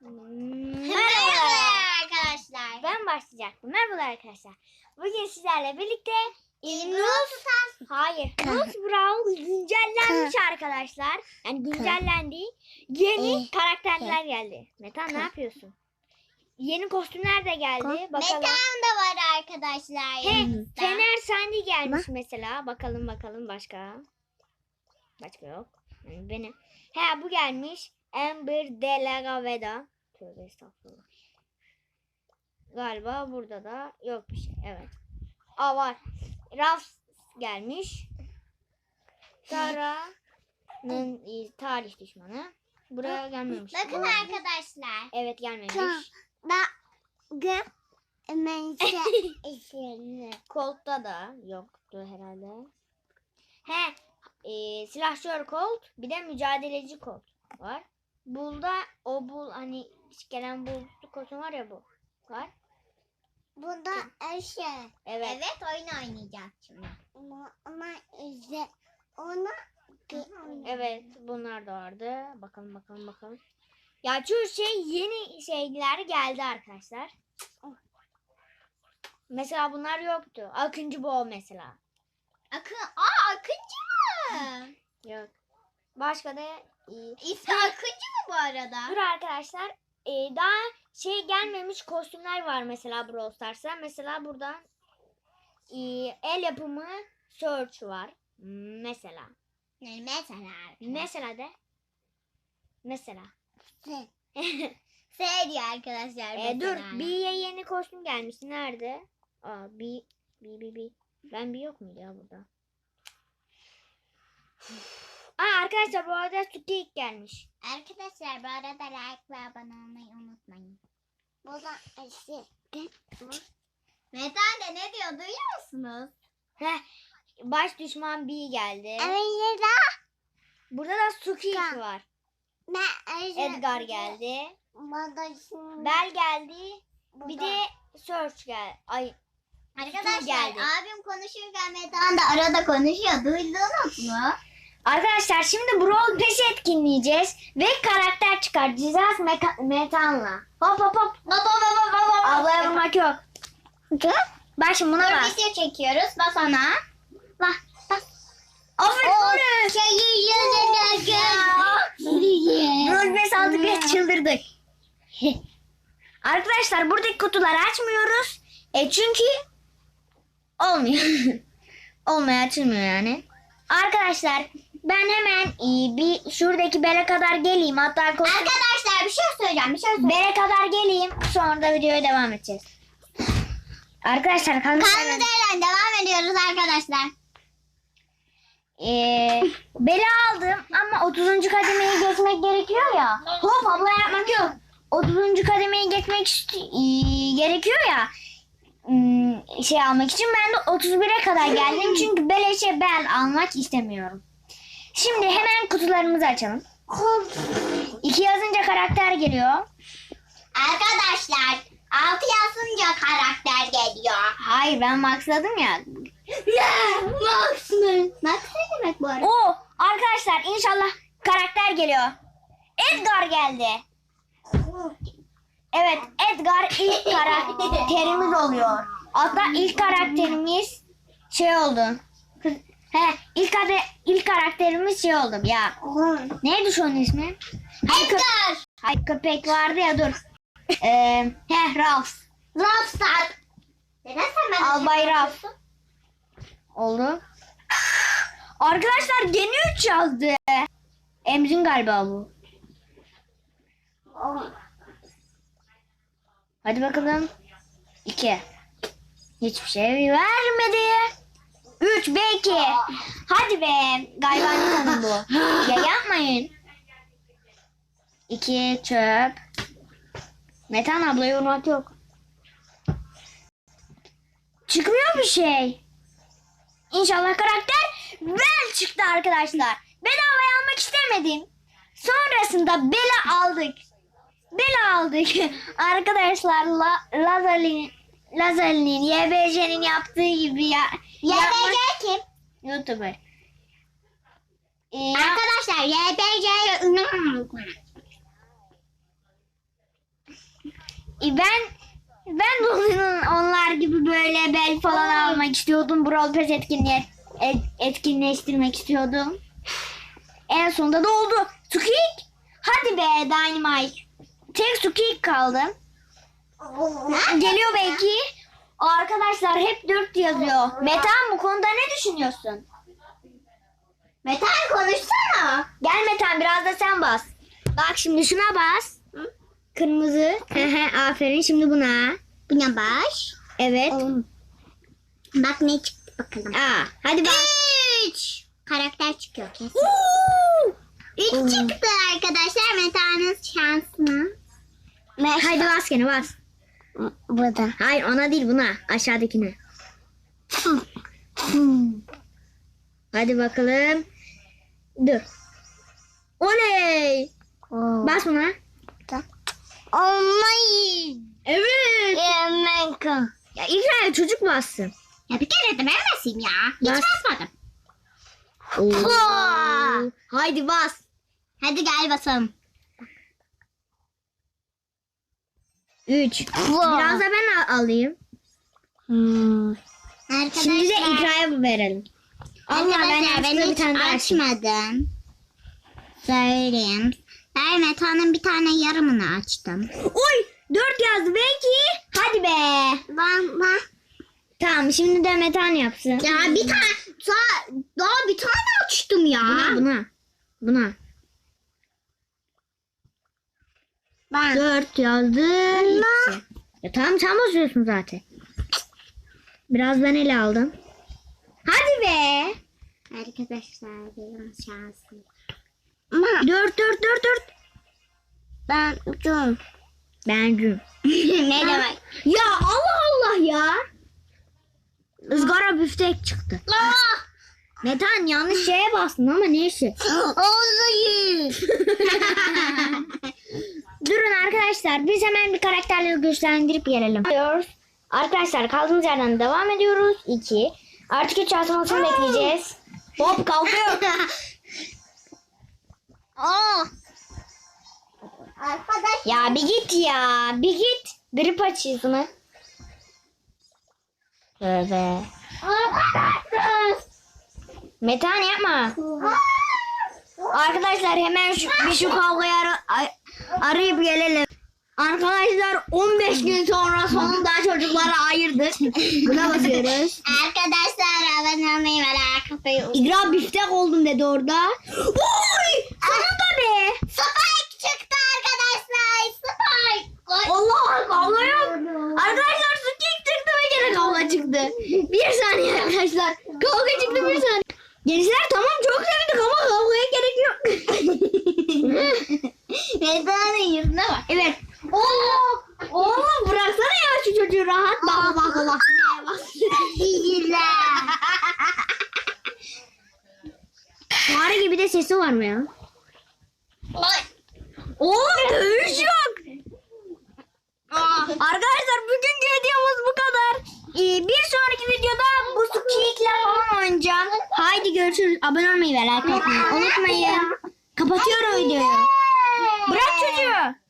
Merhaba arkadaşlar. Ben başlayacaktım. Merhaba arkadaşlar. Bugün sizlerle birlikte Nus Hayır. Nus Brawl güncellenmiş arkadaşlar. Yani güncellendi. Yeni karakterler geldi. Metan ne yapıyorsun? Yeni kostümler de geldi. Bakalım. Metan da var arkadaşlar He, yanımızda. Fener Sandy gelmiş mesela. Bakalım bakalım başka. Başka yok. Yani benim. He bu gelmiş. Amber de la Gaveda. Tövbe estağfurullah. Galiba burada da yok bir şey. Evet. Aa var. Raf gelmiş. Sara'nın tarih düşmanı. Buraya gelmemiş. Bakın arkadaşlar. Evet gelmemiş. Colt'ta da yoktu herhalde. He, e, silahşör Colt, bir de mücadeleci Colt var. Bull'da o Bull hani gelen Bull kostüm var ya bu. Var. Bunda eşe. Evet. Evet oyun oynayacağız şimdi. Ama, ama işte ona Evet, bunlar da vardı. Bakalım bakalım bakalım. Ya şu şey yeni şeyler geldi arkadaşlar. Mesela bunlar yoktu. Akıncı Boğ mesela. Akın. Aa Akıncı mı? Yok. Başka da İsmi Akıncı mı bu arada? Dur arkadaşlar. Ee, daha şey gelmemiş kostümler var mesela Brawl Stars'a. Mesela buradan e, el yapımı Search var. Mesela. Yani mesela. Mesela de. Mesela. S diyor arkadaşlar. Ee, dur. B'ye yeni kostüm gelmiş. Nerede? Aa B. B B B. Ben B yok muydu ya burada? Aa arkadaşlar bu arada Squeak gelmiş. Arkadaşlar bu arada like ve abone olmayı unutmayın. Bu da. Metan de ne diyor duyuyor musunuz? Heh. Baş düşman B geldi. Evet. Burada da Tamam. var. Ben Edgar geldi. Bel geldi. Bir de Search gel. Ay Arkadaşlar geldi. abim konuşurken Metan da arada konuşuyor. Duydunuz mu? Arkadaşlar şimdi Brawl Pass etkinleyeceğiz ve karakter çıkartacağız meka- metanla. Hop hop hop. Baba baba baba. Ablaya vurmak yok. Bak şimdi buna bas. video çekiyoruz. Bas ona. Bak bas. Aferin Boris. şeyi yüzüne gel. Brawl Pass aldık ve çıldırdık. Arkadaşlar buradaki kutuları açmıyoruz. E çünkü olmuyor. Olmuyor açılmıyor yani. Arkadaşlar ben hemen e, bir şuradaki bele kadar geleyim. Hatta kostüm... Arkadaşlar bir şey söyleyeceğim. Bir şey söyleyeceğim. Bere kadar geleyim. Sonra da videoya devam edeceğiz. Arkadaşlar kanka Kanlı D'den devam ediyoruz arkadaşlar. ee, beli aldım ama 30. kademeyi geçmek gerekiyor ya. Hop abla yapmak yok. 30. kademeyi geçmek ist- ee, gerekiyor ya. Hmm, şey almak için ben de 31'e kadar geldim çünkü beleşe bel almak istemiyorum. Şimdi hemen kutularımızı açalım. İki yazınca karakter geliyor. Arkadaşlar 6 yazınca karakter geliyor. Hayır ben maxladım ya. Ya Max mı? Max ne demek bu arada? Oo arkadaşlar inşallah karakter geliyor. Edgar geldi. Evet Edgar ilk karakterimiz oluyor. Hatta ilk karakterimiz şey oldu. He ilk kare, ilk karakterimiz şey oldu ya. Neydi şu onun ismi? Hayır, kö- Edgar. hayır köpek vardı ya dur. Ee, he Ralph. Rafstar. Neden sen ben Albay Ralph. Oldu. Arkadaşlar gene 3 yazdı. Emzin galiba bu. Hadi bakalım. 2. Hiçbir şey vermedi. 3 belki. Hadi be. Galiba Nita'nın bu. ya yapmayın. 2 çöp. Metan ablaya vurmak yok. Çıkmıyor bir şey. İnşallah karakter Bel çıktı arkadaşlar. Bedavaya almak istemedim. Sonrasında Bela aldık. Bela aldık. arkadaşlar La, Lazer'in Lazer'in YBC'nin yaptığı gibi ya, yapmak- YBC kim? YouTuber. Ee, Arkadaşlar YBC ben ben de onun, onlar gibi böyle bel falan almak istiyordum. Brawl Pass etkinliğe, et- etkinleştirmek istiyordum. En sonunda da oldu. Squeak. Hadi be Dynamite. Tek Squeak kaldı. Geliyor belki. Arkadaşlar hep 4 yazıyor. Metan bu konuda ne düşünüyorsun? Metan konuşsana. Gel Metan biraz da sen bas. Bak şimdi şuna bas. Kırmızı. Aferin şimdi buna. Bu ne baş? Evet. Bak ne çıktı bakalım. Aa, hadi bas. Üç. Karakter çıkıyor kesin. Üç çıktı arkadaşlar. Metanın şansına. Hadi bas gene bas. Burada. Hayır ona değil buna. Aşağıdakine. Hadi bakalım. Dur. Oley. Bas buna. Olmayın. Evet. Yemek. Ya İkra çocuk bassın. Ya bir kere de ben basayım ya. Hiç Bas. basmadım. Oo. Haydi bas. Hadi gel basalım. Üç. Biraz da ben al- alayım. Arkadaşlar. Şimdi de İkra'ya verelim. Allah ben Arkadaşlar ben yanlışlıkla bir hiç tane daha açayım. açmadım. Söyleyeyim. Ben Meta'nın bir tane yarımını açtım. Oy dört yazdı belki. Hadi be. Ben, ben, Tamam şimdi de Metan yapsın. ya bir tane daha, daha bir tane açtım ya. Buna buna. Buna. Ben. Dört yazdı. ikisi. Ya tamam sen basıyorsun zaten. Biraz ben ele aldım. Hadi be. Arkadaşlar benim şansım. Dört dört dört dört. Ben ucum. Bencim. ne demek? Ya Allah Allah ya. Izgara büftek çıktı. Ah! Metan yanlış şeye bastın ama neyse. Olayım. Durun arkadaşlar biz hemen bir karakterleri güçlendirip gelelim. Arkadaşlar kaldığımız yerden devam ediyoruz. 2. Artık 3 atmasını bekleyeceğiz. Hop kalkıyor. Aa. Arkadaş. ya bir git ya bir git. Grip açısını. Tövbe. Arkadaşlar. Metan yapma. Arkadaşlar hemen şu, bir şu ay- arayıp gelelim. Arkadaşlar 15 gün sonra sonunda çocukları ayırdık. Buna basıyoruz. Arkadaşlar abone olmayı ve like atmayı İgra biftek oldum dedi orada. Oy! Sonunda be. Spike çıktı arkadaşlar. Spike. Allah kavga yok. Arkadaşlar kick çıktı ve gene kavga çıktı. Bir saniye arkadaşlar. Kavga çıktı bir saniye. Gençler tamam çok sevindik ama kavgaya gerek yok. Medanın yüzüne bak. evet. Oo, oğlum bıraksana ya şu çocuğu rahat. Bak bak bak. bak. İyiler. Fare gibi de sesi var mı ya? Ay. Oğlum dövüş yok. Arkadaşlar bugünkü videomuz bu kadar. Ee, bir sonraki videoda bu Squeak'le falan oynayacağım. Haydi görüşürüz. Abone olmayı ve like atmayı unutmayın. Kapatıyorum videoyu. Bırak çocuğu.